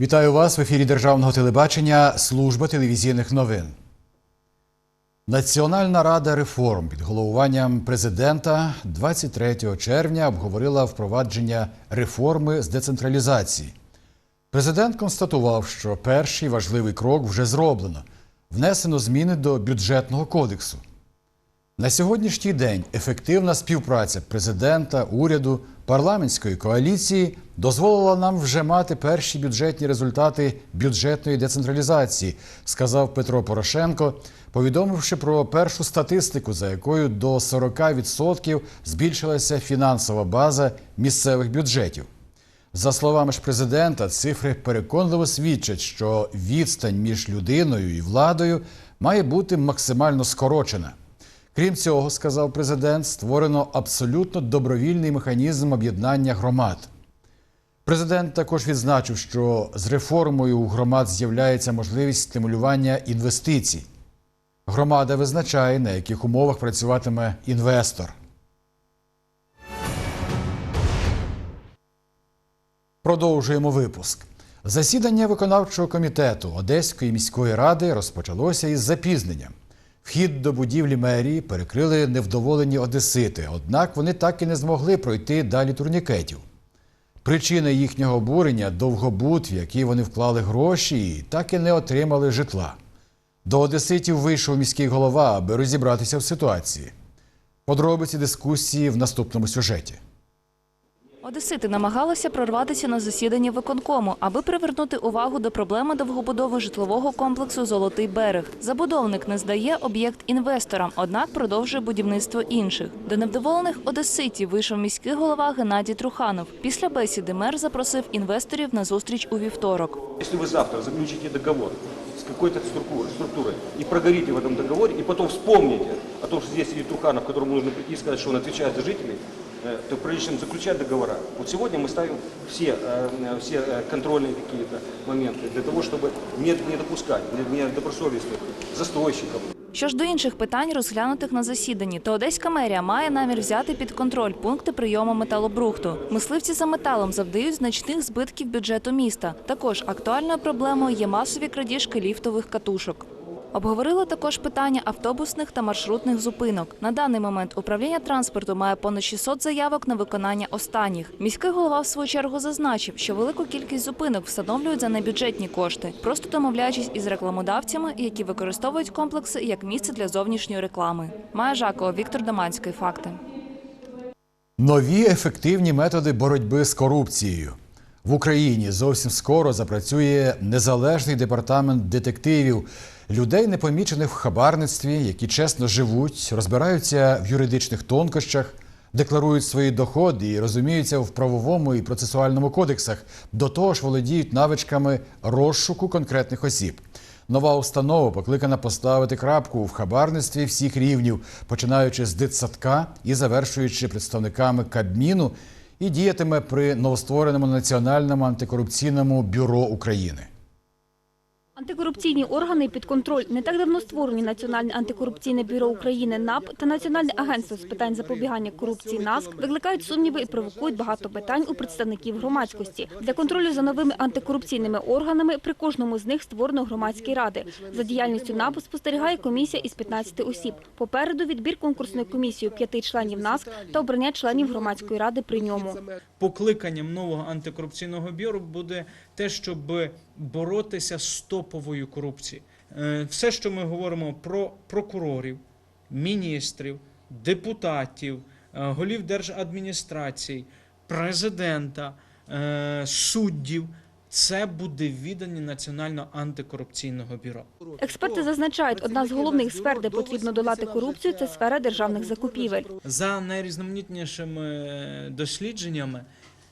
Вітаю вас в ефірі Державного телебачення Служба телевізійних новин. Національна рада реформ під головуванням президента 23 червня обговорила впровадження реформи з децентралізації. Президент констатував, що перший важливий крок вже зроблено внесено зміни до бюджетного кодексу. На сьогоднішній день ефективна співпраця президента, уряду, парламентської коаліції дозволила нам вже мати перші бюджетні результати бюджетної децентралізації, сказав Петро Порошенко, повідомивши про першу статистику, за якою до 40% збільшилася фінансова база місцевих бюджетів. За словами ж президента, цифри переконливо свідчать, що відстань між людиною і владою має бути максимально скорочена. Крім цього, сказав президент, створено абсолютно добровільний механізм об'єднання громад. Президент також відзначив, що з реформою у громад з'являється можливість стимулювання інвестицій. Громада визначає, на яких умовах працюватиме інвестор. Продовжуємо випуск. Засідання виконавчого комітету Одеської міської ради розпочалося із запізненням. Вхід до будівлі мерії перекрили невдоволені одесити, однак вони так і не змогли пройти далі турнікетів. Причина їхнього обурення довгобут, в який вони вклали гроші, і так і не отримали житла. До одеситів вийшов міський голова, аби розібратися в ситуації. Подробиці дискусії в наступному сюжеті. Одесити намагалися прорватися на засідання виконкому, аби привернути увагу до проблеми довгобудови житлового комплексу Золотий берег. Забудовник не здає об'єкт інвесторам, однак продовжує будівництво інших. До невдоволених одеситів вийшов міський голова Геннадій Труханов. Після бесіди мер запросив інвесторів на зустріч у вівторок. Если вы завтра заключите договор с какой-то структурой, структурой и прогорите в этом договоре, и потом вспомните о том, что здесь сидит Труханов, которому нужно прийти и сказать, что он отвечает за жителей, э, то прежде чем заключать договора, вот сегодня мы ставим все, э, все э, контрольные какие-то моменты для того, чтобы не, не допускать не- недобросовестных застройщиков, Що ж до інших питань, розглянутих на засіданні, то Одеська мерія має намір взяти під контроль пункти прийому металобрухту. Мисливці за металом завдають значних збитків бюджету міста. Також актуальною проблемою є масові крадіжки ліфтових катушок. Обговорили також питання автобусних та маршрутних зупинок. На даний момент управління транспорту має понад 600 заявок на виконання останніх. Міський голова в свою чергу зазначив, що велику кількість зупинок встановлюють за небюджетні кошти, просто домовляючись із рекламодавцями, які використовують комплекси як місце для зовнішньої реклами. Майя Жакова, Віктор Доманський. Факти. Нові ефективні методи боротьби з корупцією. В Україні зовсім скоро запрацює незалежний департамент детективів, людей, непомічених в хабарництві, які чесно живуть, розбираються в юридичних тонкощах, декларують свої доходи і розуміються в правовому і процесуальному кодексах, до того ж володіють навичками розшуку конкретних осіб. Нова установа покликана поставити крапку в хабарництві всіх рівнів, починаючи з дитсадка і завершуючи представниками Кабміну, і діятиме при новоствореному національному антикорупційному бюро України. Антикорупційні органи під контроль не так давно створені Національне антикорупційне бюро України НАП та Національне агентство з питань запобігання корупції НАСК викликають сумніви і провокують багато питань у представників громадськості. Для контролю за новими антикорупційними органами при кожному з них створено громадські ради. За діяльністю НАП спостерігає комісія із 15 осіб. Попереду відбір конкурсної комісії п'яти членів НАСК та обрання членів громадської ради при ньому. покликанням нового антикорупційного бюро буде те, щоб боротися з топовою корупцією. Е, Все, що ми говоримо про прокурорів, міністрів, депутатів, е, голів держадміністрацій, президента, е, суддів. Це буде віддані Національного антикорупційного бюро. Експерти зазначають, одна з головних сфер, де потрібно долати корупцію, це сфера державних закупівель. За найрізноманітнішими дослідженнями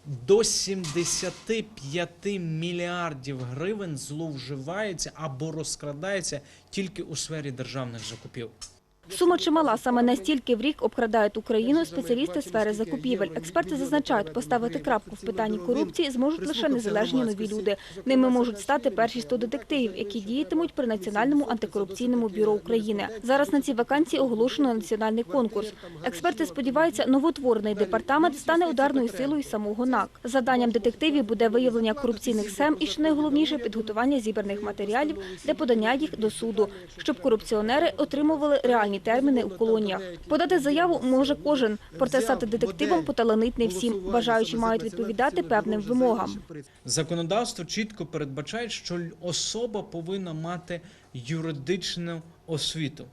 до 75 мільярдів гривень зловживається або розкрадається тільки у сфері державних закупівель. Сума чимала, саме настільки в рік обкрадають Україну спеціалісти сфери закупівель. Експерти зазначають, поставити крапку в питанні корупції зможуть лише незалежні нові люди. Ними можуть стати перші 100 детективів, які діятимуть при Національному антикорупційному бюро України. Зараз на ці вакансії оголошено національний конкурс. Експерти сподіваються, новоутворений департамент стане ударною силою самого НАК. Заданням детективів буде виявлення корупційних схем і, що найголовніше, підготування зібраних матеріалів для подання їх до суду, щоб корупціонери отримували реальні терміни у колоніях. Подати заяву може кожен, проте стати детективом поталанить не всім. Бажаючі мають відповідати певним вимогам. Законодавство чітко передбачає, що особа повинна мати юридичну освіту.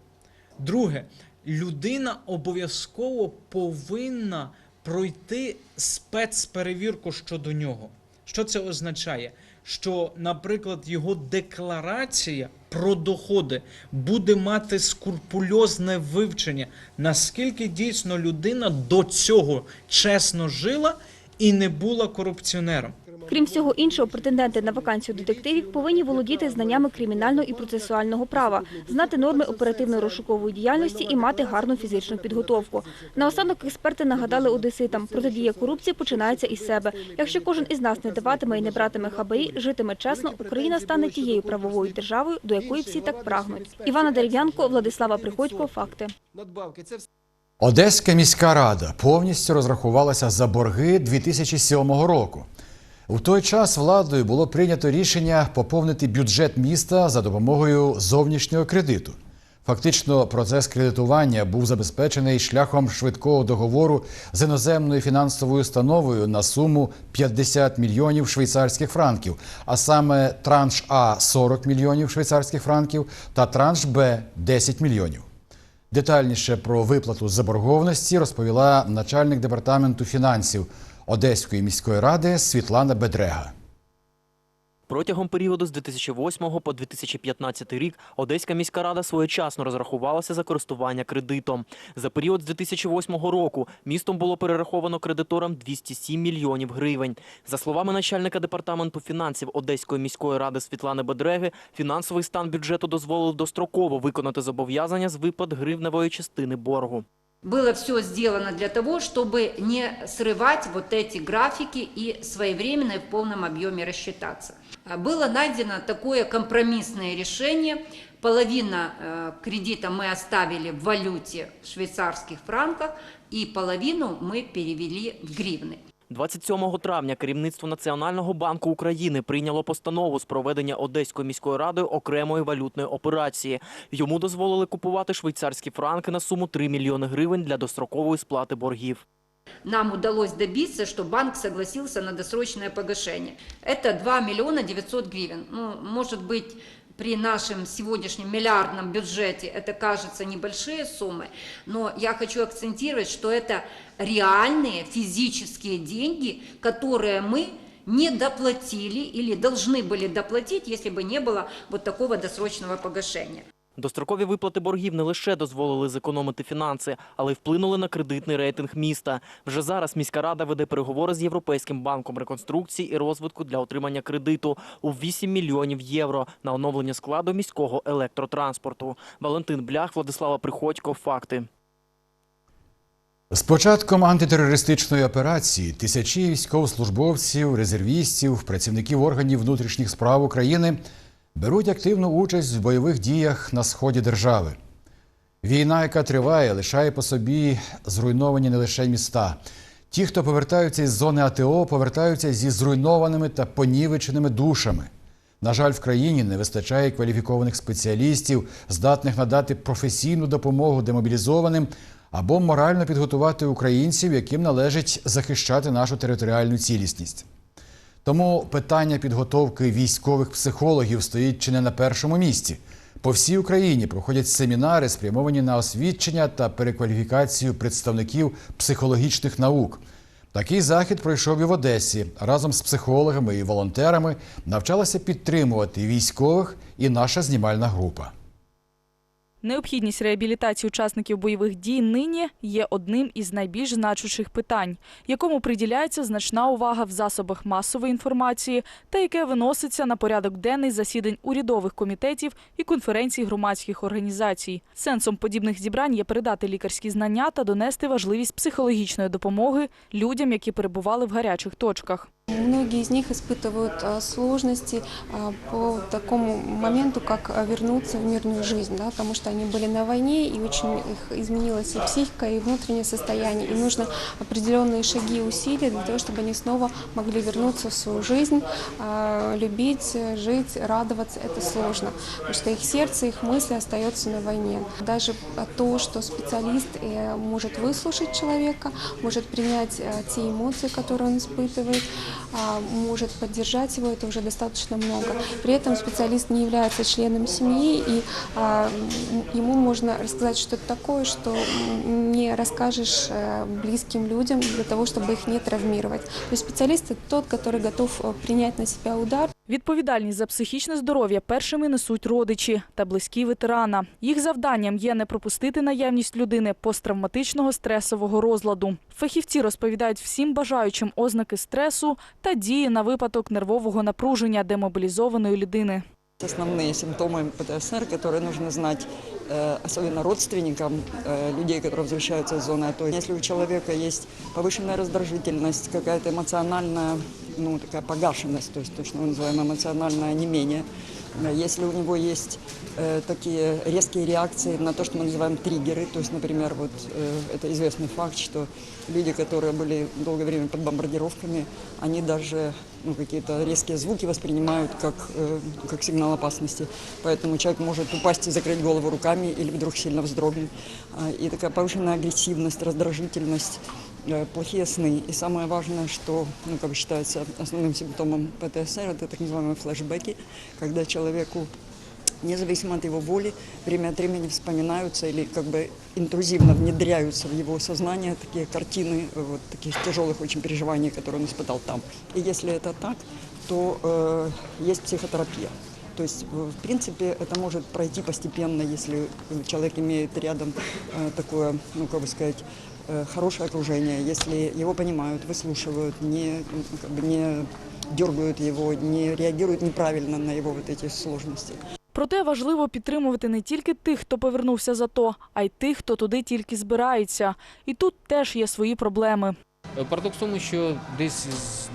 Друге, людина обов'язково повинна пройти спецперевірку щодо нього. Що це означає? Що, наприклад, його декларація про доходи буде мати скрупульозне вивчення, наскільки дійсно людина до цього чесно жила і не була корупціонером. Крім всього іншого, претенденти на вакансію детективів повинні володіти знаннями кримінального і процесуального права, знати норми оперативно-розшукової діяльності і мати гарну фізичну підготовку. Наостанок експерти нагадали одеситам, протидія корупції починається із себе. Якщо кожен із нас не даватиме і не братиме хабарі, житиме чесно, Україна стане тією правовою державою, до якої всі так прагнуть. Івана Дерев'янко, Владислава Приходько. Факти. надбавки. Це. Одеська міська рада повністю розрахувалася за борги 2007 року. У той час владою було прийнято рішення поповнити бюджет міста за допомогою зовнішнього кредиту. Фактично, процес кредитування був забезпечений шляхом швидкого договору з іноземною фінансовою установою на суму 50 мільйонів швейцарських франків, а саме транш А 40 мільйонів швейцарських франків та транш Б 10 мільйонів. Детальніше про виплату заборгованості розповіла начальник департаменту фінансів Одеської міської ради Світлана Бедрега. Протягом періоду з 2008 по 2015 рік Одеська міська рада своєчасно розрахувалася за користування кредитом. За період з 2008 року містом було перераховано кредиторам 207 мільйонів гривень. За словами начальника департаменту фінансів Одеської міської ради Світлани Бедреги, фінансовий стан бюджету дозволив достроково виконати зобов'язання з виплат гривневої частини боргу Было все сделано для того, чтобы не срывать вот эти графики и своевременно и в полном объеме рассчитаться. А Было найдено такое компромиссное решение. Половина э, кредита мы оставили в валюте в швейцарских франках, и половину мы перевели в гривны. 27 травня керівництво Національного банку України прийняло постанову з проведення Одеською міською радою окремої валютної операції. Йому дозволили купувати швейцарські франки на суму 3 мільйони гривень для дострокової сплати боргів. Нам удалось добиться, что банк согласился на досрочное погашение. Это 2 миллиона 900 гривен. Ну, может быть, при нашем сегодняшнем миллиардном бюджете это кажется небольшие суммы, но я хочу акцентировать, что это реальные физические деньги, которые мы не доплатили или должны были доплатить, если бы не было вот такого досрочного погашения. Дострокові виплати боргів не лише дозволили зекономити фінанси, але й вплинули на кредитний рейтинг міста. Вже зараз міська рада веде переговори з Європейським банком реконструкції і розвитку для отримання кредиту у 8 мільйонів євро на оновлення складу міського електротранспорту. Валентин Блях, Владислава Приходько. Факти. З початком антитерористичної операції тисячі військовослужбовців, резервістів, працівників органів внутрішніх справ України беруть активну участь в бойових діях на сході держави. Війна, яка триває, лишає по собі зруйновані не лише міста. Ті, хто повертаються із зони АТО, повертаються зі зруйнованими та понівеченими душами. На жаль, в країні не вистачає кваліфікованих спеціалістів, здатних надати професійну допомогу демобілізованим або морально підготувати українців, яким належить захищати нашу територіальну цілісність. Тому питання підготовки військових психологів стоїть чи не на першому місці. По всій Україні проходять семінари, спрямовані на освідчення та перекваліфікацію представників психологічних наук. Такий захід пройшов і в Одесі. Разом з психологами і волонтерами навчалася підтримувати військових і наша знімальна група. Необхідність реабілітації учасників бойових дій нині є одним із найбільш значущих питань, якому приділяється значна увага в засобах масової інформації та яке виноситься на порядок денний засідань урядових комітетів і конференцій громадських організацій. Сенсом подібних зібрань є передати лікарські знання та донести важливість психологічної допомоги людям, які перебували в гарячих точках. Многие из них испытывают а, сложности а, по такому моменту, как а, вернуться в мирную жизнь, да, потому что они были на войне, и очень их изменилась и психика, и внутреннее состояние. И нужно определенные шаги и усилия для того, чтобы они снова могли вернуться в свою жизнь, а, любить, жить, радоваться. Это сложно, потому что их сердце, их мысли остается на войне. Даже а, то, что специалист э, может выслушать человека, может принять э, те эмоции, которые он испытывает, а, может поддержать его, это уже достаточно много. При этом специалист не является членом семьи, и а, м, ему можно рассказать что-то такое, что м, не расскажешь э, близким людям для того, чтобы их не травмировать. То есть специалист – это тот, который готов э, принять на себя удар, Відповідальність за психічне здоров'я першими несуть родичі та близькі ветерана. Їх завданням є не пропустити наявність людини посттравматичного стресового розладу. Фахівці розповідають всім бажаючим ознаки стресу та дії на випадок нервового напруження демобілізованої людини. Основные симптомы ПТСР, которые нужно знать, э, особенно родственникам э, людей, которые возвращаются из зоны АТО. Если у человека есть повышенная раздражительность, какая-то эмоциональная, ну, такая погашенность, то есть то, что мы называем эмоциональное онемение, э, если у него есть э, такие резкие реакции на то, что мы называем триггеры, то есть, например, вот э, это известный факт, что люди, которые были долгое время под бомбардировками, они даже ну, какие-то резкие звуки воспринимают как, э, как сигнал опасности. Поэтому человек может упасть и закрыть голову руками или вдруг сильно вздрогнуть. А, И такая повышенная агрессивность, раздражительность, э, плохие сны. И самое важное, что ну, как бы считается основным симптомом ПТСР, это так называемые флешбеки, когда человеку независимо от его воли, время от времени вспоминаются или как бы интрузивно внедряются в его сознание такие картины э, вот таких тяжелых очень переживаний, которые он испытал там. И если это так, то э, есть психотерапия. То есть, э, в принципе, это может пройти постепенно, если человек имеет рядом э, такое, ну, как бы сказать, э, хорошее окружение, если его понимают, выслушивают, не, ну, как бы не дергают его, не реагируют неправильно на его вот эти сложности. Проте важливо підтримувати не тільки тих, хто повернувся з АТО, а й тих, хто туди тільки збирається. І тут теж є свої проблеми. Парадокс в тому, що десь з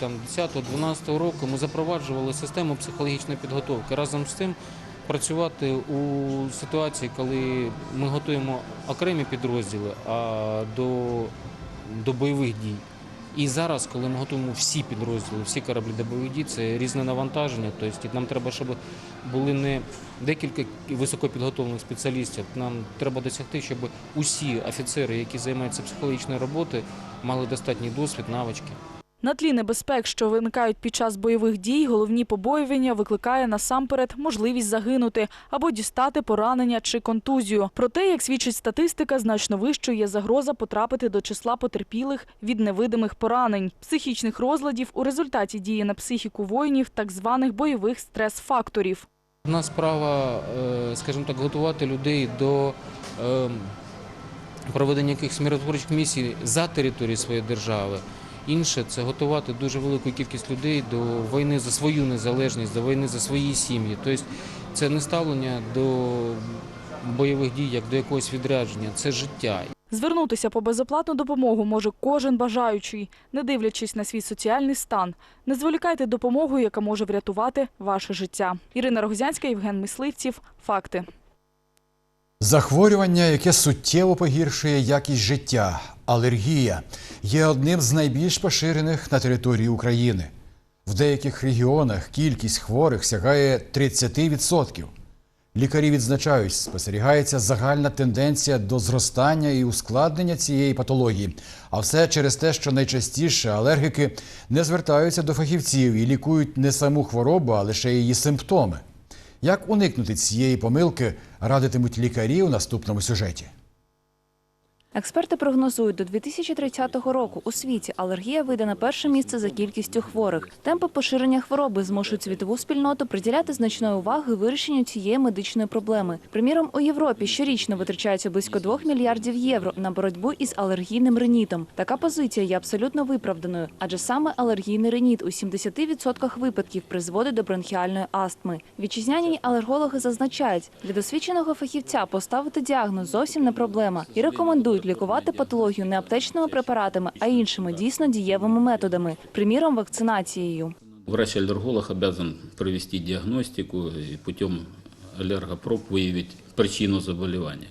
2010-2012 року ми запроваджували систему психологічної підготовки. Разом з тим працювати у ситуації, коли ми готуємо окремі підрозділи а до, до бойових дій. І зараз, коли ми готуємо всі підрозділи, всі кораблі до бойових це різне навантаження. Тобто нам треба, щоб були не декілька високопідготовлених спеціалістів. Нам треба досягти, щоб усі офіцери, які займаються психологічною роботою, мали достатній досвід, навички. На тлі небезпек, що виникають під час бойових дій, головні побоювання викликає насамперед можливість загинути або дістати поранення чи контузію. Проте, як свідчить статистика, значно вищою є загроза потрапити до числа потерпілих від невидимих поранень, психічних розладів у результаті дії на психіку воїнів, так званих бойових стрес-факторів. Одна справа, е, скажімо так, готувати людей до е, проведення якихось миротворчих місій за територією своєї держави. Інше це готувати дуже велику кількість людей до війни за свою незалежність, до війни за свої сім'ї. Тобто це не ставлення до бойових дій як до якогось відрядження, це життя. Звернутися по безоплатну допомогу може кожен бажаючий, не дивлячись на свій соціальний стан. Не зволікайте допомогу, яка може врятувати ваше життя. Ірина Рогозянська, Євген Мисливців. Факти. Захворювання, яке суттєво погіршує якість життя, алергія, є одним з найбільш поширених на території України. В деяких регіонах кількість хворих сягає 30%. Лікарі відзначають, спостерігається загальна тенденція до зростання і ускладнення цієї патології. А все через те, що найчастіше алергіки не звертаються до фахівців і лікують не саму хворобу, а лише її симптоми. Як уникнути цієї помилки, радитимуть лікарі у наступному сюжеті. Експерти прогнозують, до 2030 року у світі алергія вийде на перше місце за кількістю хворих. Темпи поширення хвороби змушують світову спільноту приділяти значної уваги вирішенню цієї медичної проблеми. Приміром, у Європі щорічно витрачається близько 2 мільярдів євро на боротьбу із алергійним ринітом. Така позиція є абсолютно виправданою, адже саме алергійний реніт у 70% випадків призводить до бронхіальної астми. Вітчизняні алергологи зазначають, для досвідченого фахівця поставити діагноз зовсім не проблема і рекомендують лікувати патологію не аптечними препаратами, а іншими дійсно дієвими методами, приміром вакцинацією. Врач-аллерголог обязан провести диагностику и путем аллергопроб выявить причину заболевания.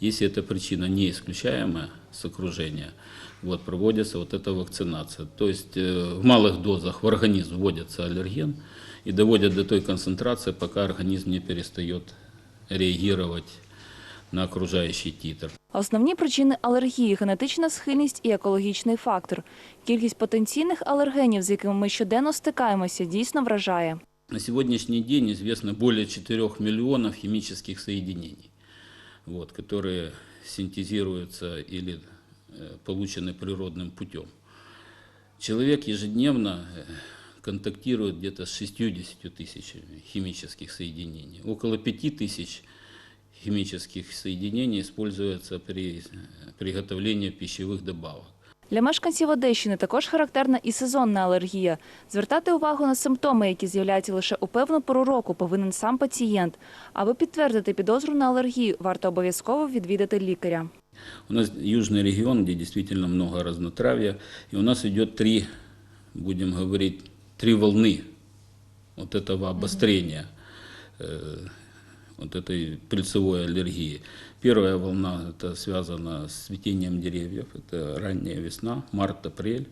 Если эта причина не исключаемая с окружения, вот, проводится вот эта вакцинация. То есть э, в малых дозах в организм вводится аллерген и доводят до той концентрации, пока организм не перестает реагировать на окружающий титр. Основні причини алергії генетична схильність і екологічний фактор. Кількість потенційних алергенів, з якими ми щоденно стикаємося, дійсно вражає. На сегодняшний день известно более 4 миллионов химических соединений, вот, которые синтезируются или э, получены природным путем. Человек ежедневно э, контактирует где-то с 60 тысячами химических соединений. Около 5 тысяч химических соединений используется при э, приготовлении пищевых добавок. Для мешканців Одещини також характерна і сезонна алергія. Звертати увагу на симптоми, які з'являються лише у певну пору року, повинен сам пацієнт. Аби підтвердити підозру на алергію, варто обов'язково відвідати лікаря. У нас южный регион, где действительно много разнотравья, и у нас идет три, будем говорить, три волны вот этого обострения, э, вот этой пыльцевой аллергии. Первая волна это связана с цветением деревьев, это ранняя весна, март-апрель.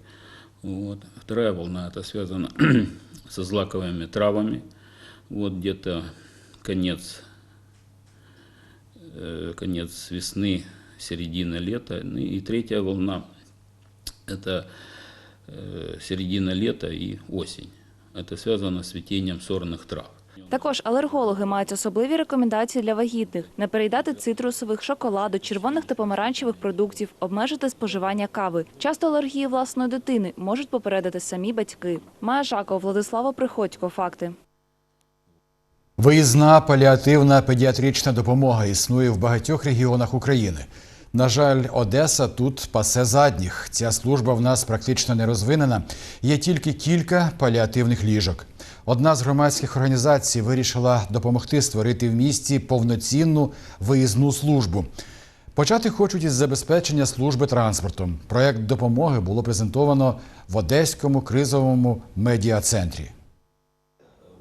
Вот. Вторая волна это связана со злаковыми травами, вот где-то конец э, конец весны, середина лета. Ну И третья волна – это э, середина лета и осень. Это связано с цветением сорных трав. Також алергологи мають особливі рекомендації для вагітних: не переїдати цитрусових, шоколаду, червоних та помаранчевих продуктів, обмежити споживання кави. Часто алергії власної дитини можуть попередити самі батьки. Майя Жаков, Владислава Приходько. Факти. Виїзна паліативна педіатрична допомога існує в багатьох регіонах України. На жаль, Одеса тут пасе задніх. Ця служба в нас практично не розвинена. Є тільки кілька паліативних ліжок. Одна з громадських організацій вирішила допомогти створити в місті повноцінну виїзну службу. Почати хочуть із забезпечення служби транспортом. Проект допомоги було презентовано в Одеському кризовому медіа-центрі.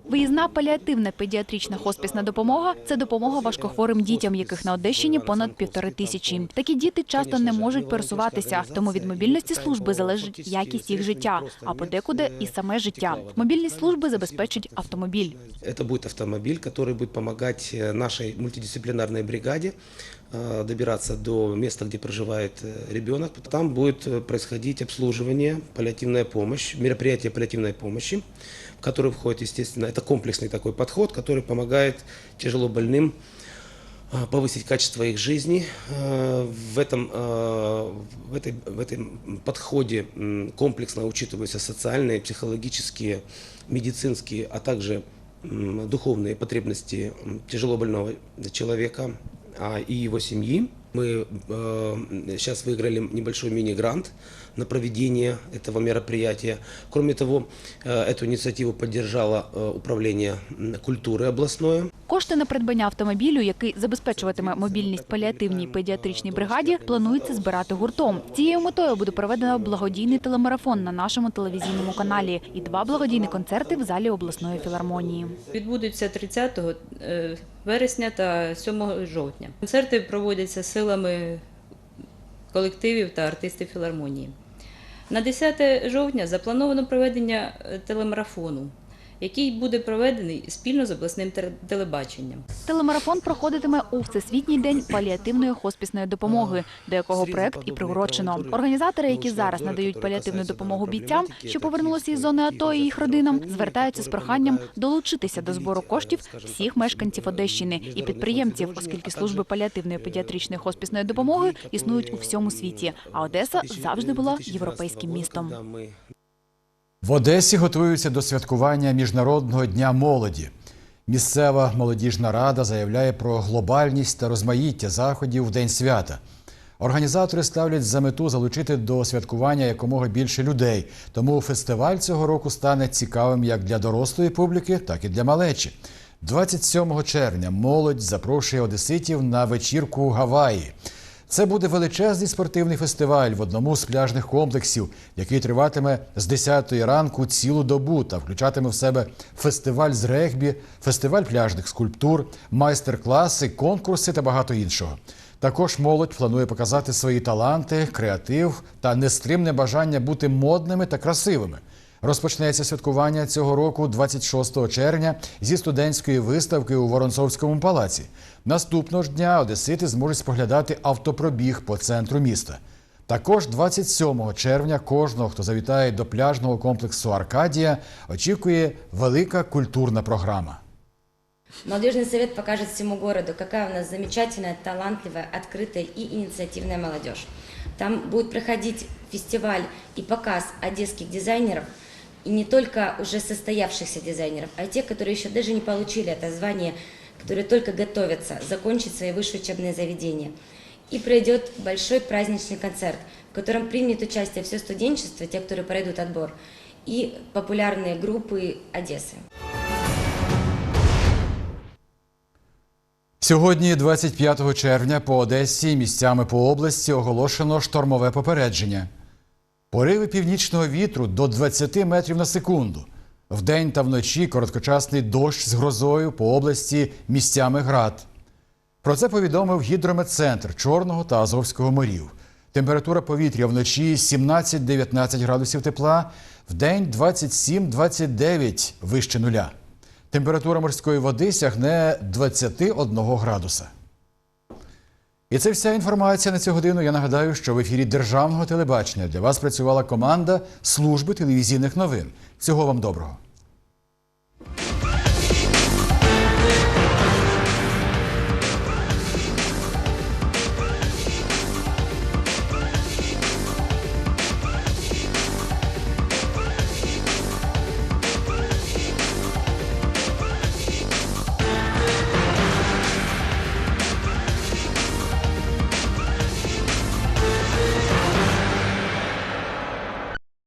Виїзна паліативна педіатрична хоспісна допомога це допомога важкохворим дітям, яких на Одещині понад півтори тисячі. Такі діти часто не можуть пересуватися, тому від мобільності служби залежить якість їх життя, а подекуди і саме життя. Мобільність служби забезпечить автомобіль. Это будет автомобиль, который будет помогать э, нашей мультидисциплинарной бригаде э, добираться до места, где проживает э, ребенок. Там будет э, происходить обслуживание, паллиативная помощь, мероприятие паллиативной помощи, в Который входит, естественно, это комплексный такой подход, который помогает тяжело больным э, повысить качество их жизни. Э, В этом, э, в этой, в этом подходе комплексно учитываются социальные, психологические, медицинские, а также духовные потребности тяжело больного человека а, и его семьи. Мы сейчас выиграли небольшой мини-грант на проведение этого мероприятия. Кроме того, э, эту инициативу поддержало э, управление м, культуры областное. Кошти на придбання автомобілю, який забезпечуватиме мобільність паліативній педіатричній бригаді, планується збирати гуртом. Цією метою буде проведено благодійний телемарафон на нашому телевізійному каналі і два благодійні концерти в залі обласної філармонії. Відбудуться 30 е, вересня та 7 жовтня. Концерти проводяться силами колективів та артистів філармонії. На 10 жовтня заплановано проведення е, телемарафону. Який буде проведений спільно з обласним телебаченням. Телемарафон проходитиме у Всесвітній день паліативної хоспісної допомоги, до якого проект і приурочено. Організатори, які зараз надають паліативну допомогу бійцям, що повернулися із зони АТО і їх родинам, звертаються з проханням долучитися до збору коштів всіх мешканців Одещини і підприємців, оскільки служби паліативної педіатричної хоспісної допомоги існують у всьому світі. А Одеса завжди була європейським містом. В Одесі готуються до святкування Міжнародного дня молоді. Місцева молодіжна рада заявляє про глобальність та розмаїття заходів в день свята. Організатори ставлять за мету залучити до святкування якомога більше людей. Тому фестиваль цього року стане цікавим як для дорослої публіки, так і для малечі. 27 червня молодь запрошує одеситів на вечірку Гаваї. Це буде величезний спортивний фестиваль в одному з пляжних комплексів, який триватиме з 10 ранку цілу добу та включатиме в себе фестиваль з регбі, фестиваль пляжних скульптур, майстер-класи, конкурси та багато іншого. Також молодь планує показати свої таланти, креатив та нестримне бажання бути модними та красивими. Розпочнеться святкування цього року 26 червня зі студентської виставки у Воронцовському палаці. Наступного ж дня одесити зможуть споглядати автопробіг по центру міста. Також 27 червня кожного, хто завітає до пляжного комплексу Аркадія, очікує велика культурна програма. Молодежный совет покажет всему городу, какая у нас замечательная, талантливая, открытая и инициативная молодежь. Там будет проходить фестиваль и показ одесских дизайнеров, и не только уже состоявшихся дизайнеров, а и тех, которые еще даже не получили это звание, которые только готовятся закончить свои высшие учебные заведения. И пройдет большой праздничный концерт, в котором примет участие все студенчество, те, которые пройдут отбор, и популярные группы Одессы. Сьогодні, 25 червня, по Одесі місцями по області оголошено штормове попередження. Пориви північного вітру до 20 метрів на секунду. Вдень та вночі короткочасний дощ з грозою по області місцями град. Про це повідомив гідрометцентр Чорного та Азовського морів. Температура повітря вночі 17-19 градусів тепла, вдень 27-29 вище нуля. Температура морської води сягне 21 градуса. І це вся інформація на цю годину. Я нагадаю, що в ефірі Державного телебачення для вас працювала команда служби телевізійних новин. Всього вам доброго.